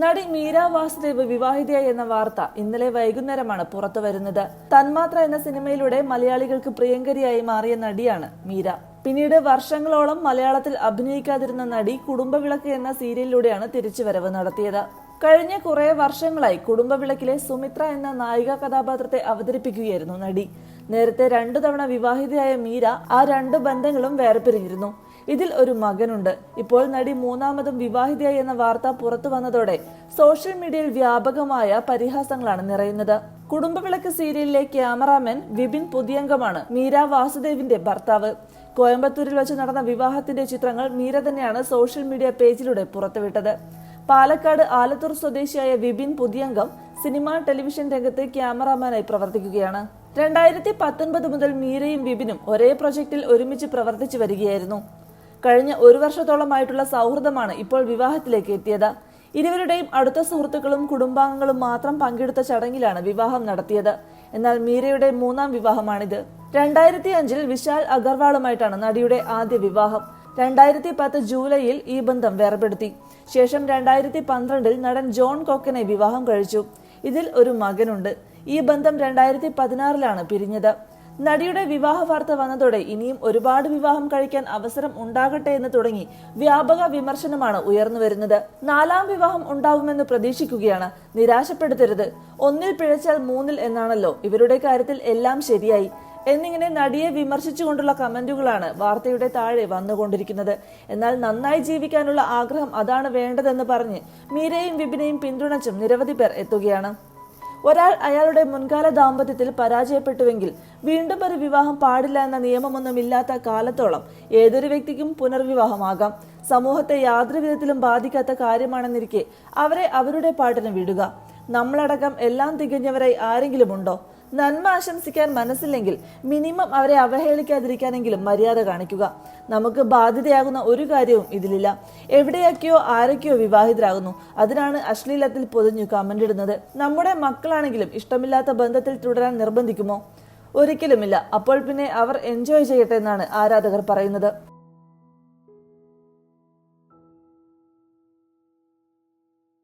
നടി മീര വാസുദേവ് വിവാഹിതയായി എന്ന വാർത്ത ഇന്നലെ വൈകുന്നേരമാണ് പുറത്തു വരുന്നത്. തന്മാത്ര എന്ന സിനിമയിലൂടെ മലയാളികൾക്ക് പ്രിയങ്കരിയായി മാറിയ നടിയാണ് മീര. പിന്നീട് വർഷങ്ങളോളം മലയാളത്തിൽ അഭിനയിക്കാതിരുന്ന നടി കുടുംബവിളക്ക് എന്ന സീരിയലിലൂടെയാണ് തിരിച്ചുവരവ് നടത്തിയത്. കഴിഞ്ഞ കുറെ വർഷങ്ങളായി കുടുംബവിളക്കിലെ സുമിത്ര എന്ന നായിക കഥാപാത്രത്തെ അവതരിപ്പിക്കുകയായിരുന്നു നടി. നേരത്തെ രണ്ടു തവണ വിവാഹിതയായ മീര ആ രണ്ട് ബന്ധങ്ങളും വേർപിരിഞ്ഞിരുന്നു. ഇതിൽ ഒരു മകനുണ്ട്. ഇപ്പോൾ നടി മൂന്നാമതും വിവാഹിതയായി എന്ന വാർത്ത പുറത്തു വന്നതോടെ സോഷ്യൽ മീഡിയയിൽ വ്യാപകമായ പരിഹാസങ്ങളാണ് നിറയുന്നത്. കുടുംബവിളക്ക് സീരിയലിലെ ക്യാമറാമാൻ വിപിൻ പുതിയംഗമാണ് മീര വാസുദേവിന്റെ ഭർത്താവ്. കോയമ്പത്തൂരിൽ വെച്ച് നടന്ന വിവാഹത്തിന്റെ ചിത്രങ്ങൾ മീര തന്നെയാണ് സോഷ്യൽ മീഡിയ പേജിലൂടെ പുറത്തുവിട്ടത്. പാലക്കാട് ആലത്തൂർ സ്വദേശിയായ വിപിൻ പുതിയംഗം സിനിമ ടെലിവിഷൻ രംഗത്ത് ക്യാമറാമാനായി പ്രവർത്തിക്കുകയാണ്. രണ്ടായിരത്തി പത്തൊൻപത് മുതൽ മീരയും വിപിനും ഒരേ പ്രൊജക്ടിൽ ഒരുമിച്ച് പ്രവർത്തിച്ചു വരികയായിരുന്നു. കഴിഞ്ഞ ഒരു വർഷത്തോളമായിട്ടുള്ള സൗഹൃദമാണ് ഇപ്പോൾ വിവാഹത്തിലേക്ക് എത്തിയത്. ഇരുവരുടെയും അടുത്ത സുഹൃത്തുക്കളും കുടുംബാംഗങ്ങളും മാത്രം പങ്കെടുത്ത ചടങ്ങിലാണ് വിവാഹം നടത്തിയത്. എന്നാൽ മീരയുടെ മൂന്നാം വിവാഹമാണിത്. രണ്ടായിരത്തി അഞ്ചിൽ വിശാൽ അഗർവാളുമായിട്ടാണ് നടിയുടെ ആദ്യ വിവാഹം. രണ്ടായിരത്തി പത്ത് ജൂലൈയിൽ ഈ ബന്ധം വേർപെടുത്തി. ശേഷം രണ്ടായിരത്തി പന്ത്രണ്ടിൽ നടൻ ജോൺ കോക്കനെ വിവാഹം കഴിച്ചു. ഇതിൽ ഒരു മകനുണ്ട്. ഈ ബന്ധം രണ്ടായിരത്തി പതിനാറിലാണ് പിരിഞ്ഞത്. നടിയുടെ വിവാഹ വാർത്ത വന്നതോടെ ഇനിയും ഒരുപാട് വിവാഹം കഴിക്കാൻ അവസരം ഉണ്ടാകട്ടെ എന്ന് തുടങ്ങി വ്യാപക വിമർശനമാണ് ഉയർന്നു വരുന്നത്. നാലാം വിവാഹം ഉണ്ടാവുമെന്ന് പ്രതീക്ഷിക്കുകയാണ്. നിരാശപ്പെടുത്തരുത്. ഒന്നിൽ പിഴച്ചാൽ മൂന്നിൽ എന്നാണല്ലോ. ഇവരുടെ കാര്യത്തിൽ എല്ലാം ശരിയായി. എന്നിങ്ങനെ നടിയെ വിമർശിച്ചുകൊണ്ടുള്ള കമന്റുകളാണ് വാർത്തയുടെ താഴെ വന്നുകൊണ്ടിരിക്കുന്നത്. എന്നാൽ നന്നായി ജീവിക്കാനുള്ള ആഗ്രഹം അതാണ് വേണ്ടതെന്ന് പറഞ്ഞ് മീരയും വിപിനെയും പിന്തുണച്ചും നിരവധി പേർ എത്തുകയാണ്. ഒരാൾ അയാളുടെ മുൻകാല ദാമ്പത്യത്തിൽ പരാജയപ്പെട്ടുവെങ്കിൽ വീണ്ടും ഒരു വിവാഹം പാടില്ല എന്ന നിയമമൊന്നുമില്ലാത്ത കാലത്തോളം ഏതൊരു വ്യക്തിക്കും പുനർവിവാഹമാകാം. സമൂഹത്തെ യാതൊരു വിധത്തിലും ബാധിക്കാത്ത കാര്യമാണെന്നിരിക്കെ അവരെ അവരുടെ പാട്ടിന് വിടുക. നമ്മളടക്കം എല്ലാം തികഞ്ഞവരായി ആരെങ്കിലും ഉണ്ടോ നന്മ ആശംസിക്കാൻ മനസ്സില്ലെങ്കിൽ മിനിമം അവരെ അവഹേളിക്കാതിരിക്കാനെങ്കിലും മര്യാദ കാണിക്കുക. നമുക്ക് ബാധ്യതയാകുന്ന ഒരു കാര്യവും ഇതിലില്ല. എവിടെയൊക്കെയോ ആരൊക്കെയോ വിവാഹിതരാകുന്നു. അതിനാണ് അശ്ലീലത്തിൽ പൊതിഞ്ഞു കമന്റ് ഇടുന്നത്. നമ്മുടെ മക്കളാണെങ്കിലും ഇഷ്ടമില്ലാത്ത ബന്ധത്തിൽ തുടരാൻ നിർബന്ധിക്കുമോ? ഒരിക്കലുമില്ല. അപ്പോൾ പിന്നെ അവർ എൻജോയ് ചെയ്യട്ടെ എന്നാണ് ആരാധകർ പറയുന്നത്.